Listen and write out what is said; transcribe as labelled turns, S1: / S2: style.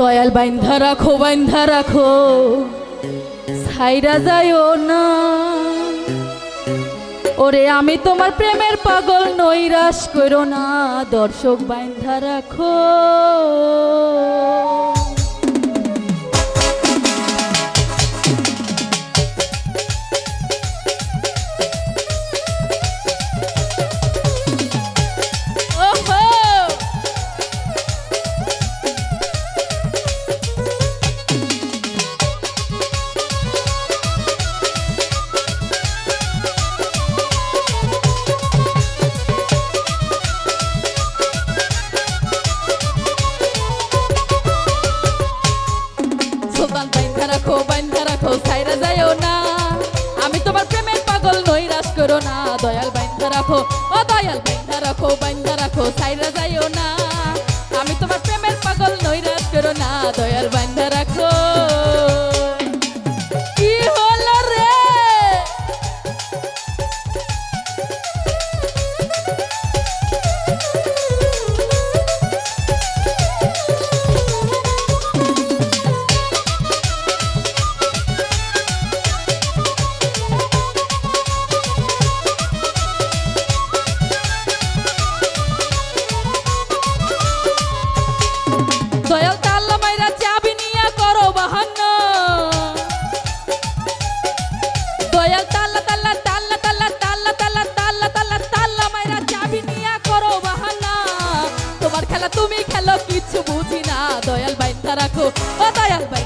S1: দয়াল বাইন্ধা রাখো বাইন্ধা রাখো। সাইরা যাইও না। ওরে আমি তোমার প্রেমের পাগল, নৈরাশ করো না। দর্শক বাইন্ধা রাখো। বাইন্দা রাখো সাইরা যাইও না? আমি তোমার প্রেমের পাগল নই রাস করো না। দয়াল বাইন্দা রাখো ও দয়াল বাইন্দা রাখো বাইন্দা রাখো সাইরা রাখো। ও দয়াল ভাই